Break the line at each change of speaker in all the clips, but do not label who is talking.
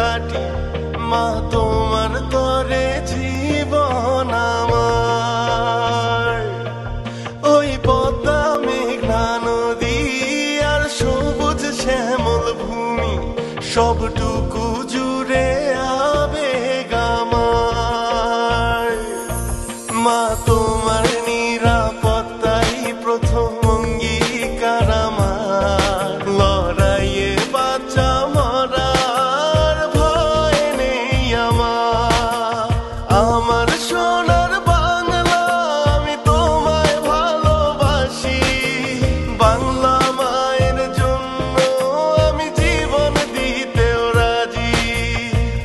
খাটি মা তোমার করে জীবন আমার। ওই পদ্মা মেঘনা নদী আর সবুজ শ্যামল ভূমি, সবটুকু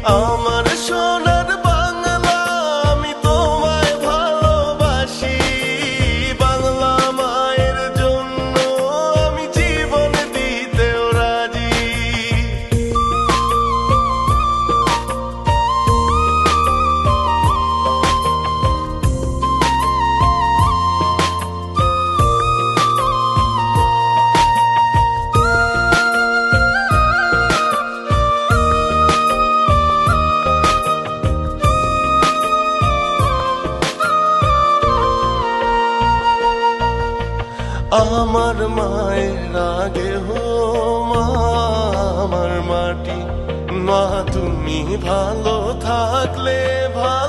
Ama আমার মায়ের আগে হো মা আমার মাটি মা তুমি ভালো থাকলে ভালো